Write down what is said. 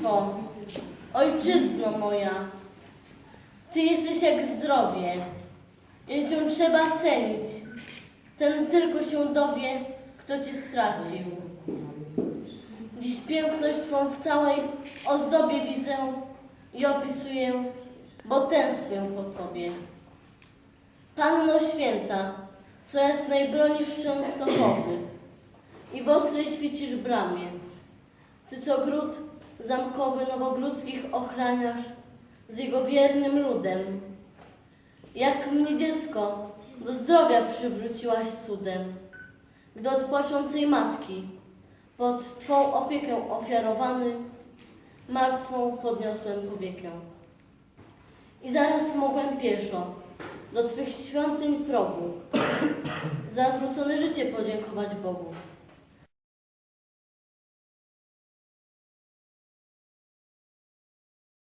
Litwo, ojczyzno moja, Ty jesteś jak zdrowie, jest ją trzeba cenić. Ten tylko się dowie, kto Cię stracił. Dziś piękność Twą w całej ozdobie widzę i opisuję, bo tęsknię po Tobie. Panno Święta, co jasnej bronisz Częstochowy i w ostrej świecisz bramie. Ty, co gród zamkowy nowogródzkich ochraniasz z jego wiernym ludem. Jak mnie dziecko do zdrowia przywróciłaś cudem, gdy od płaczącej matki pod Twą opiekę ofiarowany, martwą podniosłem powiekę. I zaraz mogłem pieszo do Twych świątyń progu za wrócone życie podziękować Bogu.